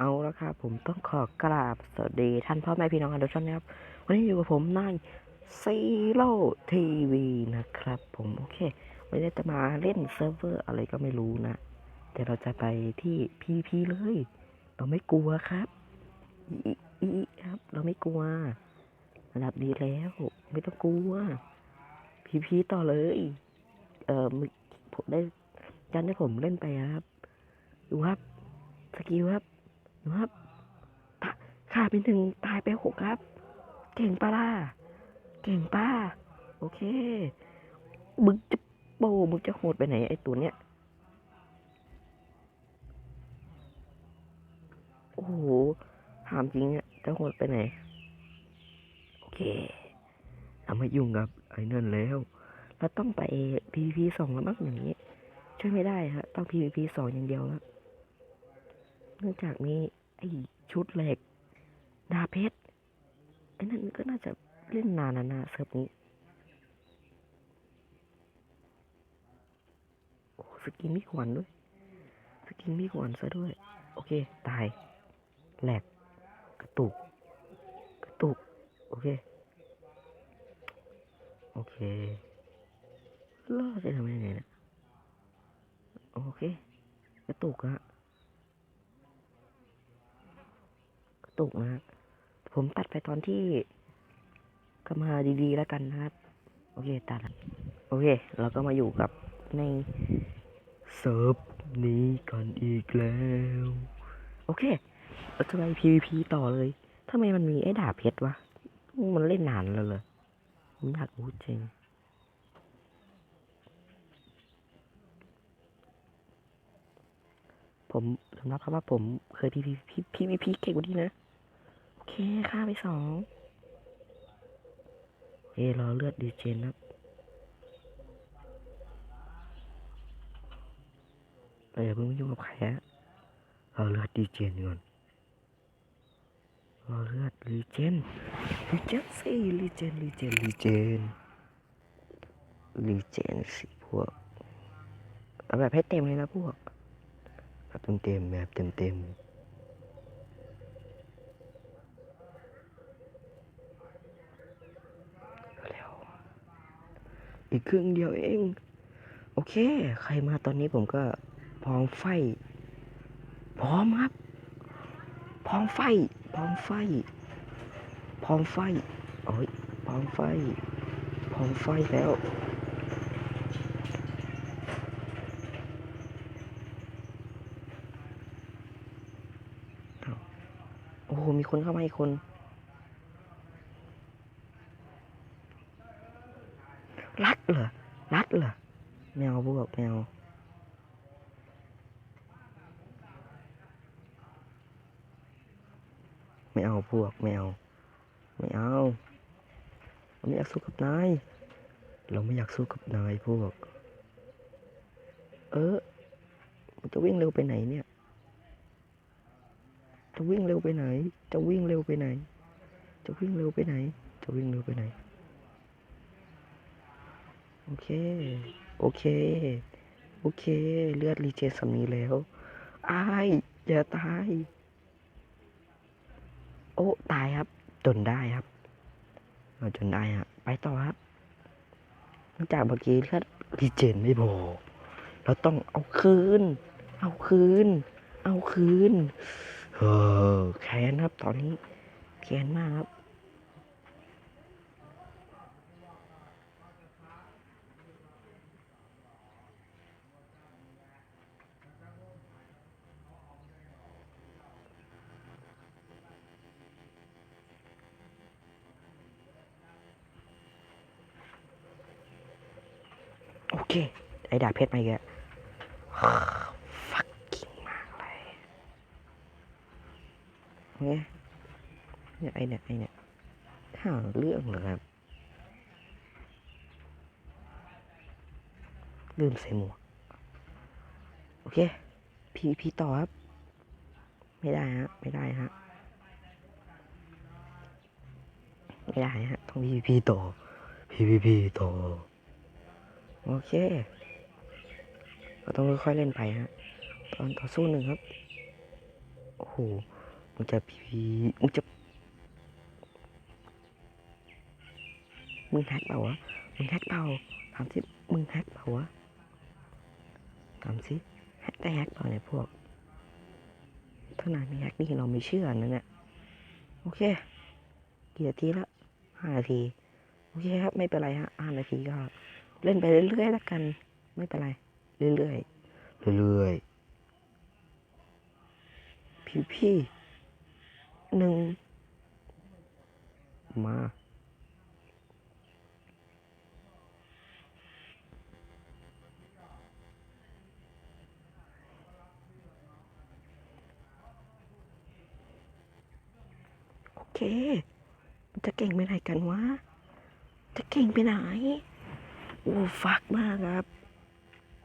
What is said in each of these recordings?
เอาละครับผมต้องขอกราบสวัสดีท่านพ่อแม่พี่น้องทุกท่านนะครับ วันนี้อยู่กับผมนายซีโร่ทีวีนะครับ ผมโอเควันนี้จะมาเล่นเซิร์ฟเวอร์อะไรก็ไม่รู้นะ แต่เราจะไปที่พีพีเลย เราไม่กลัวครับอีอีครับ เราไม่กลัวระดับดีแล้ว ไม่ต้องกลัวพีพีต่อเลย เออผมได้การที่ผมเล่นไปครับ ดูครับ สกิลครับ ดูครับตะฆ่าไปหนึ่งตายไปหกครับ เก่งปะล่ะ เก่งป้า โอเค มึงจะโบมึงจะโหดไปไหนไอตัวเนี้ย โอ้โหถามจริงอะจะโหดไปไหน โอเคเราไม่ยุ่งกับไอ้นั่นแล้ว เราต้องไป PVP สองแล้วมั้งอย่างนี้ ช่วยไม่ได้ฮะ ต้อง PVP สองอย่างเดียวครับ เนื่องจากมีไอ้ชุดเหล็ก ดาเพชรไอ้นั่นก็น่าจะเล่นนานนะนะเซิร์ฟนี้โอ้สกินมีขวัญด้วย สกินมีขวัญซะด้วย โอเค ตาย แหลก กระตุก กระตุก โอเค โอเครอดจะทำยังไงเนะโอเค กระตุกอะกระ ตุกนะฮะผมตัดไปตอนที่ก็มาดีๆแล้วกันนะครับ โอเคตัดโอเค เราก็มาอยู่กับในเซิร์ฟนี้กันอีกแล้ว โอเคเราจะไป PVP ต่อเลยทำไมมันมีไอ้ดาบเพชรวะ มันเล่นนานแล้วเหรอผมอยากรู้จริงผมสำหรับคำว่าผมเคย PVP PVP เก่งกว่านี้นะ เคฆ่าไปสอง เอรอเลือดดีเจนครับเราอย่าเพิ่งยุ่งกับใครฮะรอเลือดดีเจนก่อนรอเลือดรีเจนรีเจนสิรีเจนรีเจนรีเจนรีเจนสิพวกเอาแบบให้เต็มเลยนะพวกแบบเต็มเต็มแบบเต็มเต็มๆ เร็ว อีกครึ่งเดียวเอง โอเค ใครมาตอนนี้ผมก็พร้อมไฟ พร้อมครับ พร้อมไฟ พร้อมไฟ พร้อมไฟโอ้ยพร้อมไฟ พร้อมไฟแล้วอ้าวโอ้โหมีคนเข้ามาอีกคน รัด เหรอรัดเหรอแมวพวกแมวไม่เอาพวกแมวไม่เอาเราไม่อยากสู้กับนายเราไม่อยากสู้กับนายพวก เออมันจะวิ่งเร็วไปไหนเนี่ย จะวิ่งเร็วไปไหน จะวิ่งเร็วไปไหน จะวิ่งเร็วไปไหน จะวิ่งเร็วไปไหน โอเค โอเค โอเค เลือดรีเจนสำนีแล้วอายอย่าตาย โอ้ ตายครับจนได้ครับเอาจนได้ฮะไปต่อครับจากเมื่อกี้เลือดรีเจนไม่พอเราต้องเอาคืน เอาคืน เอาคืนเออแค้นครับตอนนี้แค้นมากครับ เค ไอ้ดาบเพชรมาอีกแล้วฟักกิ้งมากเลยเนี่ยเนี่ยไอ้เนี่ยไอ้เนี่ยหาเรื่องเหรอครับลืมใส่หมวก โอเค พีพีต่อครับ ไม่ได้ฮะ ไม่ได้ฮะ ไม่ได้ฮะ ต้องพีพีต่อ พีพีพีต่อ โอเคเราต้องค่อยๆเล่นไปฮะ ตอนต่อสู้หนึ่งครับ โอ้โห มึงจะพีมึงจะ มึงแฮกเปล่าวะ มึงแฮกเปล่าถามสิ มึงแฮกเปล่าวะถามสิแฮกได้แฮกเปล่าเนี่ยพวก ถ้านายไม่แฮกนี่เราไม่เชื่อนะเนี่ย โอเค กี่นาทีละห้านาที โอเคครับ ไม่เป็นไรฮะห้านาทีก็ เล่นไปเรื่อยๆแล้วกัน ไม่เป็นไร เรื่อยๆ เรื่อยๆพี่พี่หนึ่งมาโอเคมันจะเก่งไปไหนกันวะ จะเก่งไปไหน โอ้ฟักมากครับ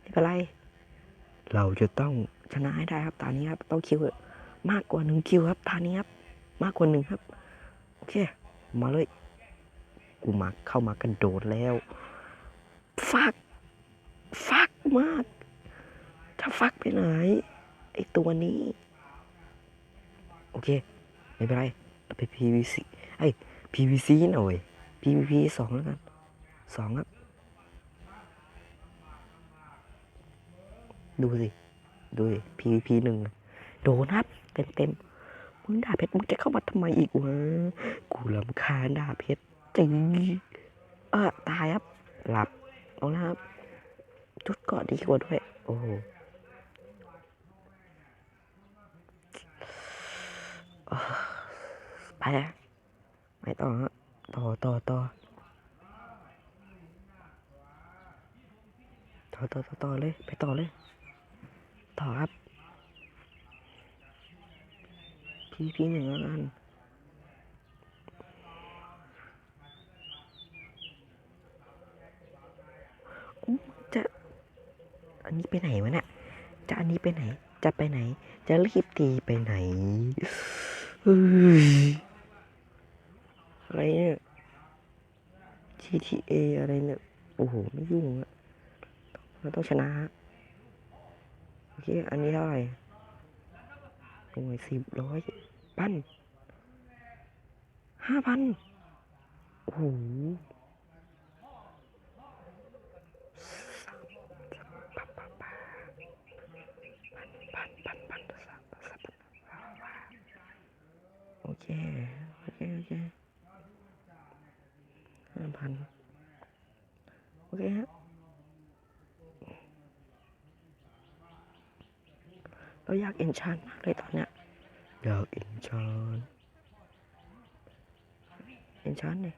ไม่เป็นไร เราจะต้องชนะให้ได้ครับตอนนี้ครับต้องคิวมากกว่าหนึ่งคิวครับตอนนี้ครับ มากกว่าหนึ่งครับ โอเค มาเลย กูมาเข้ามากันโดดแล้ว ฟัก ฟักมาก ถ้าฟักไปไหนไอตัวนี้ โอเค ไม่เป็นไรเราไป PVC ไอ้ย PVC หน่อย PVP สองแล้วกันสองครับ ดูสิ ดูสิ PVP หนึ่งโดนครับเต็มเต็มมึงด่าเพชรมึงจะเข้ามาทำไมอีกวะ กูลำคาญด่าเพชรจริงเออตายครับ หลับ เอาละครับ จุดเกาะดีกว่าด้วย โอ้โหไปแล้วไปต่อฮะต่อต่อต่อต่อต่อต่อเลย ไปต่อเลย ต่อครับพีพีหนึ่งแล้วกันจะอันนี้ไปไหนวะเนี่ยจะอันนี้ไปไหน จะไปไหน จะรีบตีไปไหนอะไรเนี่ย GTA อะไรเนี่ย โอ้โห ไม่ยุ่งอะเราต้องชนะ อเค อันนี้เท่าไหร่หน่วยสิบร้อยพันห้าพันโอ้โหโอเค โอเค โอเคห้าพันโอเคฮะ เราอยากเอ็นชานมากเลยตอนเนี้ยอยากเอ็นชานเอ็นชานเลย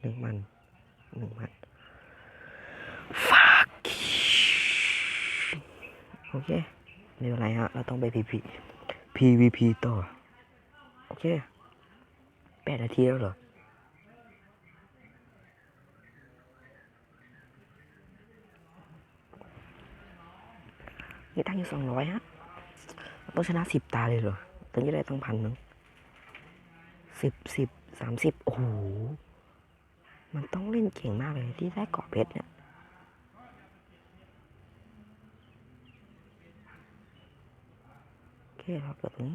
หนึ่งมันหนึ่งมันฟักโอเคไม่เป็นไรฮะ เราต้องไป PV PVP ต่อ โอเคแปดนาทีแล้วเหรอ นี่ตั้งอยู่สองร้อยฮะต้องชนะสิบตาเลยเหรอถึงจะได้ตั้งพันหนึ่งสิบสิบสามสิบโอ้โห มันต้องเล่นเก่งมากเลยที่ได้เกาะเพชรเนี่ยโอเคเรับแบบนี้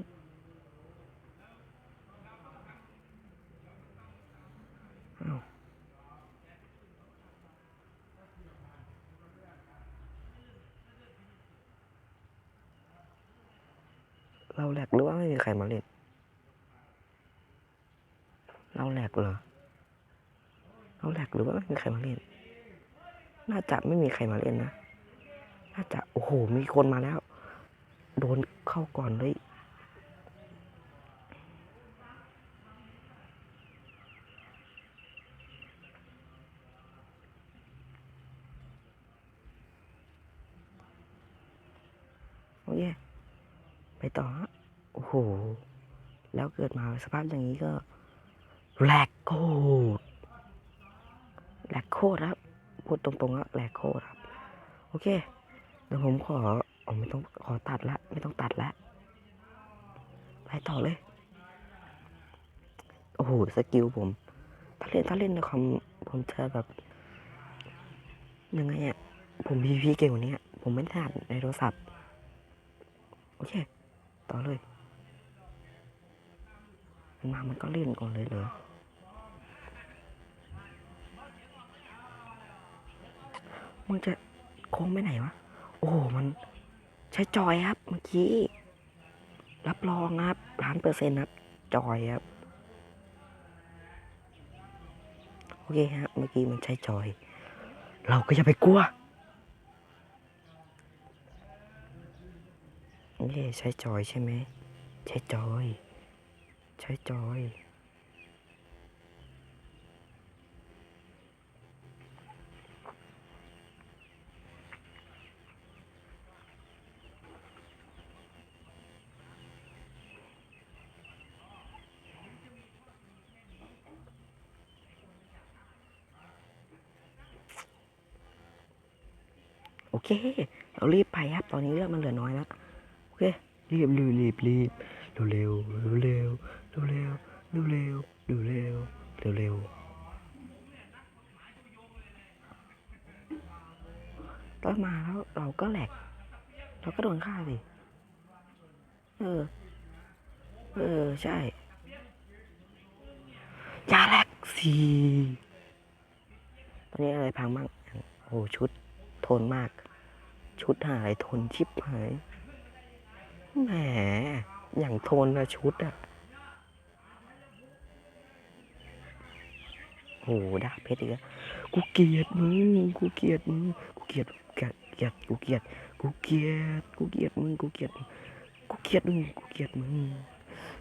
เราแหลกหรือว่าไม่มีใครมาเล่น เราแหลกเหรอ เราแหลกหรือว่าไม่มีใครมาเล่น น่าจะไม่มีใครมาเล่นนะ น่าจะ โอ้โห มีคนมาแล้ว โดนเข้าก่อนเลยโอเค ไปต่อฮะโอ้โห แล้วเกิดมาสภาพอย่างนี้ก็แหลกโคตรแหลกโคตรครับ พูดตรงๆแล้วแหลกโคตรครับ โอเค เดี๋ยวผมขออไม่ต้องขอตัดละ ไม่ต้องตัดละ ไปต่อเลย โอ้โห สกิลผม ถ้าเล่นถ้าเล่นในคอมผมจะแบบยังไงอะผมพีพีเก่งกว่านี้อะผมไม่ถนัดในโทรศัพท์ โอเค ต่อเลย มันมามันก็เล่นก่อนเลยเลยมึงจะโค้งไปไหนวะ โอ้มันใช้จอยครับ เมื่อกี้ รับรองครับล้านเปอร์เซ็นต์ครับ จอยครับ โอเคฮะ เมื่อกี้มันใช้จอย เราก็อย่าไปกลัว โอเคใช้จอยใช่ไหม ใช้จอย ใช้จอย โอเค เรารีบไปครับ ตอนนี้เรื่องมันเหลือน้อยแล้ว โอเครีบรีบรีบรีบเร็วเร็วเร็วเร็วเร็วเร็วเร็วเร็วเร็วเร็วเร็วตอนมาแล้วเราก็แหลก เราก็โดนฆ่าสิเออ เออ ใช่ยาแหลกสิตอนนี้อะไรพังบ้างโอ้ชุดทนมาก ชุดหายทนชิบหาย แหม อย่างโทนละชุดอะโหดาบเพชรอีกแล้วกูเกลียดมึง กูเกลียดมึง กูเกลียด เกลียด เกลียด กูเกลียด กูเกลียด กูเกลียดมึง กูเกลียดมึงกูเกลียดมึง กูเกลียดมึง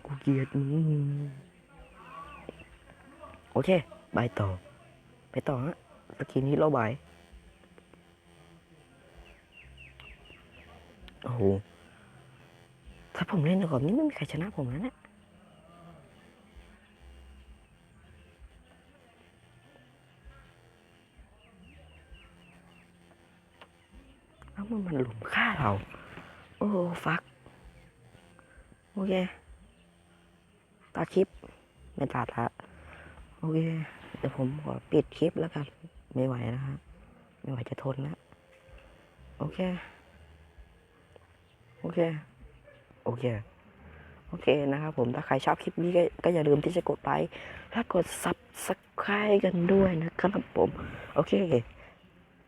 กูเกลียดมึง โอเคไปต่อ ไปต่อฮะสกินฮีโร่บาย โอ้โห ถ้าผมเล่นก่อนนี้ไม่มีใครชนะผมแล้วนะแล้วมันมันหลุมฆ่าเรา โอ้ฟัก โอเค ตัดคลิป ไม่ตัดละ โอเค เดี๋ยวผมขอปิดคลิปแล้วกัน ไม่ไหวนะฮะ ไม่ไหวจะทนแล้ว โอเค โอเค โอเค โอเคนะครับผมถ้าใครชอบคลิปนี้ก็ก็อย่าลืมที่จะกดไลค์และกด subscribe กันด้วยนะครับผม โอเค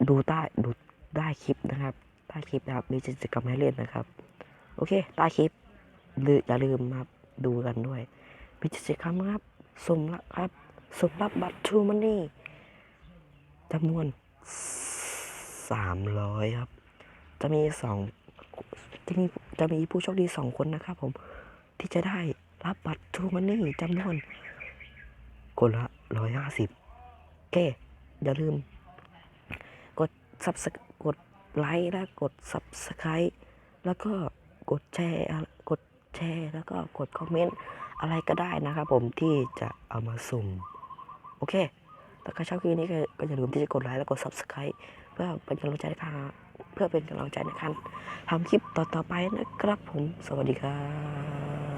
ดูใต้ดูได้คลิปนะครับใต้คลิปนะครับมีกิจกรรมให้เล่นนะครับ โอเคใต้คลิปลืออย่าลืมครับดูกันด้วยมีกิจกรรมครับสมรับครับสมรับบัตรทูมันนี่จำนวนสามร้อยครับ จะมีสอง จะมีจะมีผู้โชคดีสองคนนะครับผมที่จะได้รับบัตรทูมันนี่จำนวนคนละร้อยห้าสิบโอเคอย่าลืม กดซับสกดไลค์และกด subscribe แล้วก็กดแชร์กดแชร์แล้วก็กดคอมเมนต์อะไรก็ได้นะครับผมที่จะเอามาสุ่มโอเคถ้าใครชอบคลิปนี้ก็อย่าลืมที่จะกดไลค์และกด subscribe เพื่อเป็นกำลังใจในการ เพื่อเป็นกำลังใจในการทำคลิปต่อๆไปนะครับผม สวัสดีครับ